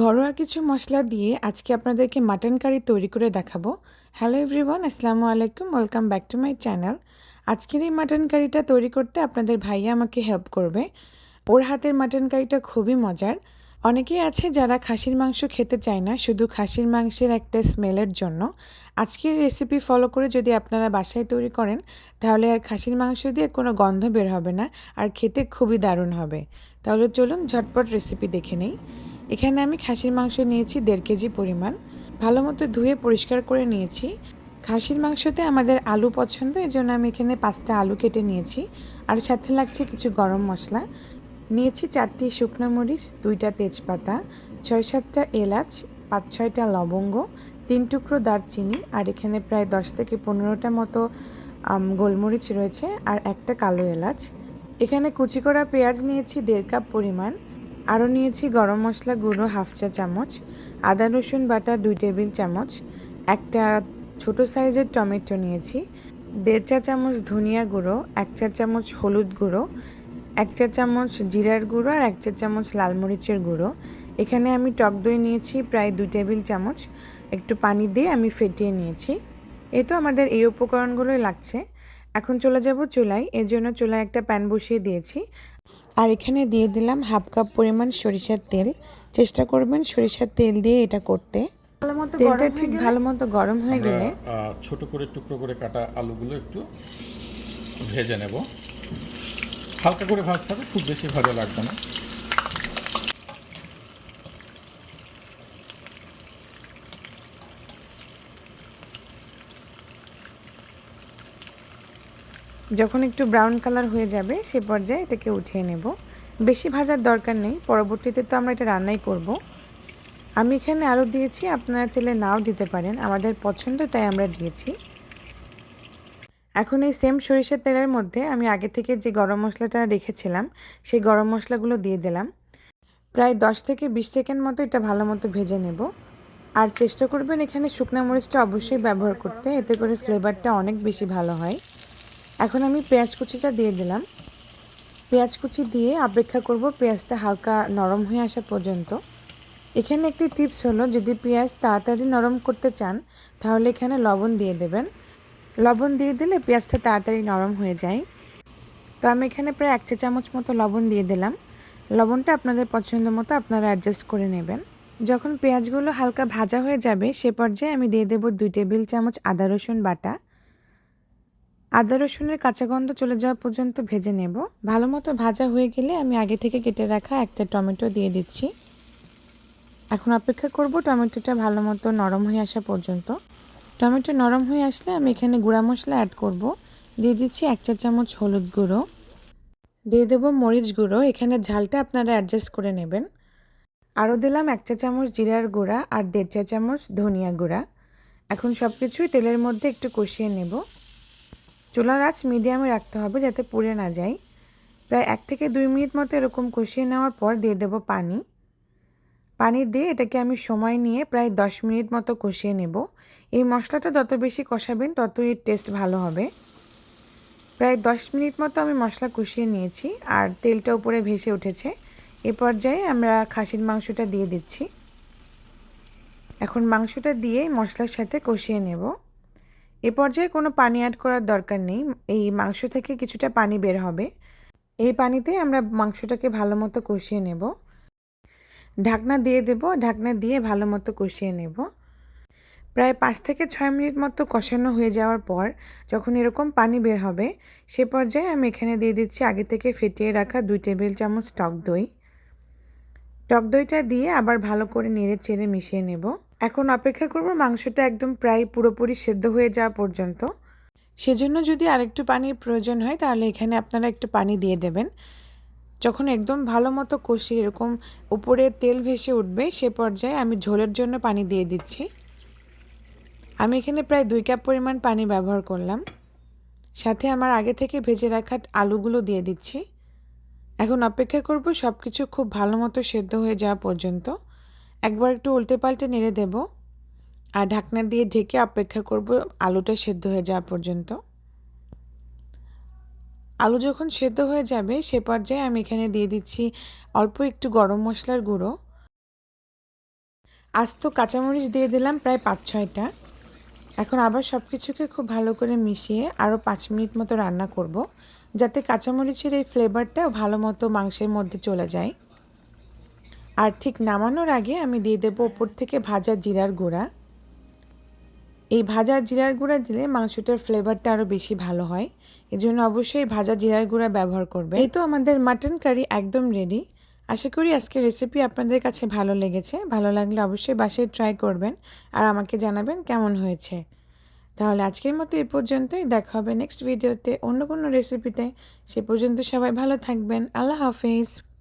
ঘরোয়া কিছু মশলা দিয়ে আজকে আপনাদেরকে মাটন কারি তৈরি করে দেখাবো। হ্যালো এভরিওয়ান আসসালামু আলাইকুম welcome back to my channel আজকের এই মাটন কারিটা তৈরি করতে আপনাদের ভাইয়া আমাকে হেল্প করবে। ওর হাতের মাটন কারিটা খুবই মজার। অনেকেই আছে যারা খাসির মাংস খেতে চায় না, শুধু খাসির মাংসের একটা স্মেলের জন্য। আজকের রেসিপি ফলো করে যদি আপনারা বাসায় তৈরি করেন, তাহলে আর খাসির মাংস দিয়ে কোনো গন্ধ বের হবে না, আর খেতে খুবই দারুণ হবে। তাহলে চলুন ঝটপট রেসিপি দেখে নেই। এখানে আমি খাসির মাংস নিয়েছি দেড় কেজি পরিমাণ। ভালো মতো ধুয়ে পরিষ্কার করে নিয়েছি। খাসির মাংসতে আমাদের আলু পছন্দ এই জন্য আমি এখানে পাঁচটা আলু কেটে নিয়েছি। আর সাথে লাগছে কিছু গরম মশলা। নিয়েছি চারটি শুকনো মরিচ, দুইটা তেজপাতা, ছয় সাতটা এলাচ, পাঁচ ছয়টা লবঙ্গ, তিন টুকরো দারচিনি, আর এখানে প্রায় দশ থেকে পনেরোটা মতো গোলমরিচ রয়েছে, আর একটা কালো এলাচ। এখানে কুচি করা পেঁয়াজ নিয়েছি দেড় কাপ পরিমাণ। আরও নিয়েছি গরম মশলা গুঁড়ো হাফ চা চামচ, আদা রসুন বাটা দুই টেবিল চামচ, একটা ছোট সাইজের টমেটো নিয়েছি, দেড় চা চামচ ধনিয়া গুঁড়ো, এক চা চামচ হলুদ গুঁড়ো, এক চা চামচ জিরার গুঁড়ো আর এক চা চামচ লাল মরিচের গুঁড়ো। এখানে আমি টক দই নিয়েছি প্রায় দুই টেবিল চামচ, একটু পানি দিয়ে আমি ফেটিয়ে নিয়েছি। এ তো আমাদের এই উপকরণগুলোই লাগছে। এখন চলে যাব চুলায়, এর জন্য চুলায় একটা প্যান বসিয়ে দিয়েছি। আর এখানে দিয়ে দিলাম হাফ কাপ পরিমাণ সরিষার তেল। চেষ্টা করবেন সরিষার তেল দিয়ে এটা করতে। তেলটা ঠিক ভালো মতো গরম হয়ে গেলে ছোট করে টুকরো করে কাটা আলুগুলো একটু ভেজে নেব। হালকা করে ভাজতে হবে খুব বেশি ভালো লাগবে না। যখন একটু ব্রাউন কালার হয়ে যাবে, সে পর্যায়ে এটাকে উঠিয়ে নেব। বেশি ভাজার দরকার নেই, পরবর্তীতে তো আমরা এটা রান্নাই করব। আমি এখানে আলু দিয়েছি, আপনারা চাইলে নাও দিতে পারেন, আমাদের পছন্দ তাই আমরা দিয়েছি। এখন এই সেম সরিষার তেলের মধ্যে আমি আগে থেকে যে গরম মশলাটা রেখেছিলাম, সেই গরম মশলাগুলো দিয়ে দিলাম। প্রায় দশ থেকে বিশ সেকেন্ড মতো এটা ভালো মতো ভেজে নেব। আর চেষ্টা করবেন এখানে শুকনো মরিচটা অবশ্যই ব্যবহার করতে, এতে করে ফ্লেভারটা অনেক বেশি ভালো হয়। এখন আমি পেঁয়াজ কুচিটা দিয়ে দিলাম। পেঁয়াজ কুচি দিয়ে অপেক্ষা করব পেঁয়াজটা হালকা নরম হয়ে আসা পর্যন্ত। এখানে একটি টিপস হলো, যদি পেঁয়াজ তাড়াতাড়ি নরম করতে চান, তাহলে এখানে লবণ দিয়ে দেবেন। লবণ দিয়ে দিলে পেঁয়াজটা তাড়াতাড়ি নরম হয়ে যায়। তো আমি এখানে প্রায় এক চা চামচ মতো লবণ দিয়ে দিলাম। লবণটা আপনাদের পছন্দ মতো আপনারা অ্যাডজাস্ট করে নেবেন। যখন পেঁয়াজগুলো হালকা ভাজা হয়ে যাবে, সে পর্যায়ে আমি দিয়ে দেবো দুই টেবিল চামচ আদা রসুন বাটা। আদা, রসুনের কাঁচা গন্ধ চলে যাওয়া পর্যন্ত ভেজে নেব। ভালো মতো ভাজা হয়ে গেলে আমি আগে থেকে কেটে রাখা একটা টমেটো দিয়ে দিচ্ছি। এখন অপেক্ষা করব টমেটোটা ভালো মতো নরম হয়ে আসা পর্যন্ত। টমেটো নরম হয়ে আসলে আমি এখানে গুঁড়া মশলা অ্যাড করব। দিয়ে দিচ্ছি এক চা চামচ হলুদ গুঁড়ো। দিয়ে দেবো মরিচ গুঁড়ো। এখানে ঝালটা আপনারা অ্যাডজাস্ট করে নেবেন। আরও দিলাম এক চা চামচ জিরার গুঁড়া আর দেড় চা চামচ ধনিয়া গুঁড়া। এখন সব কিছুই তেলের মধ্যে একটু কষিয়ে নেব। চুলার আঁচ মিডিয়ামে রাখতে হবে যাতে পুড়ে না যায়। প্রায় এক থেকে দুই মিনিট মতো এরকম কষিয়ে নেওয়ার পর দিয়ে দেব পানি। পানি দিয়ে এটাকে আমি সময় নিয়ে প্রায় দশ মিনিট মতো কষিয়ে নেব। এই মশলাটা যত বেশি কষাবেন তত এর টেস্ট ভালো হবে। প্রায় দশ মিনিট মতো আমি মশলা কষিয়ে নিয়েছি আর তেলটা উপরে ভেসে উঠেছে। এ পর্যায়ে আমরা খাসির মাংসটা দিয়ে দিচ্ছি। এখন মাংসটা দিয়ে মশলার সাথে কষিয়ে নেব। এ পর্যায়ে কোনো পানি অ্যাড করার দরকার নেই। এই মাংস থেকে কিছুটা পানি বের হবে। এই পানিতে আমরা মাংসটাকে ভালো মতো কষিয়ে নেব। ঢাকনা দিয়ে দেব। ঢাকনা দিয়ে ভালো মতো কষিয়ে নেব। প্রায় পাঁচ থেকে ছয় মিনিট মতো কষানো হয়ে যাওয়ার পর যখন এরকম পানি বের হবে, সে পর্যায়ে আমি এখানে দিয়ে দিচ্ছি আগে থেকে ফেটিয়ে রাখা দুই টেবিল চামচ টক দই। টক দইটা দিয়ে আবার ভালো করে নেড়ে চেড়ে মিশিয়ে নেব। এখন অপেক্ষা করব মাংসটা একদম প্রায় পুরোপুরি সেদ্ধ হয়ে যাওয়া পর্যন্ত। সেজন্য যদি আরেকটু পানির প্রয়োজন হয়, তাহলে এখানে আপনারা একটু পানি দিয়ে দেবেন। যখন একদম ভালো মতো কষি এরকম উপরে তেল ভেসে উঠবে, সে পর্যায়ে আমি ঝোলের জন্য পানি দিয়ে দিচ্ছি। আমি এখানে প্রায় দুই কাপ পরিমাণ পানি ব্যবহার করলাম। সাথে আমার আগে থেকে ভেজে রাখা আলুগুলো দিয়ে দিচ্ছি। এখন অপেক্ষা করব সব কিছু খুব ভালো মতো সেদ্ধ হয়ে যাওয়া পর্যন্ত। একবার একটু উল্টে পাল্টে নেড়ে দেব আর ঢাকনা দিয়ে ঢেকে অপেক্ষা করব আলুটা সেদ্ধ হয়ে যাওয়া পর্যন্ত। আলু যখন সেদ্ধ হয়ে যাবে, সে পর্যায়ে আমি এখানে দিয়ে দিচ্ছি অল্প একটু গরম মশলার গুঁড়ো। আস্ত কাঁচামরিচ দিয়ে দিলাম প্রায় পাঁচ ছয়টা। এখন আবার সব কিছুকে খুব ভালো করে মিশিয়ে আরও পাঁচ মিনিট মতো রান্না করব, যাতে কাঁচামরিচের এই ফ্লেভারটাও ভালো মতো মাংসের মধ্যে চলে যায়। আর ঠিক নামানোর আগে আমি দিয়ে দেবো ওপর থেকে ভাজা জিরার গুঁড়া। এই ভাজা জিরার গুঁড়া দিলে মাংসটার ফ্লেভারটা আরও বেশি ভালো হয়। এজন্য অবশ্যই ভাজা জিরার গুঁড়া ব্যবহার করবে এই তো আমাদের মাটন কারি একদম রেডি আশা করি আজকে রেসিপি আপনাদের কাছে ভালো লেগেছে। ভালো লাগলে অবশ্যই বাসায় ট্রাই করবেন আর আমাকে জানাবেন কেমন হয়েছে। তাহলে আজকের মতো এই পর্যন্তই। দেখা হবে নেক্সট ভিডিওতে অন্য কোনো রেসিপিতে সে পর্যন্ত সবাই ভালো থাকবেন। আল্লাহ হাফিজ।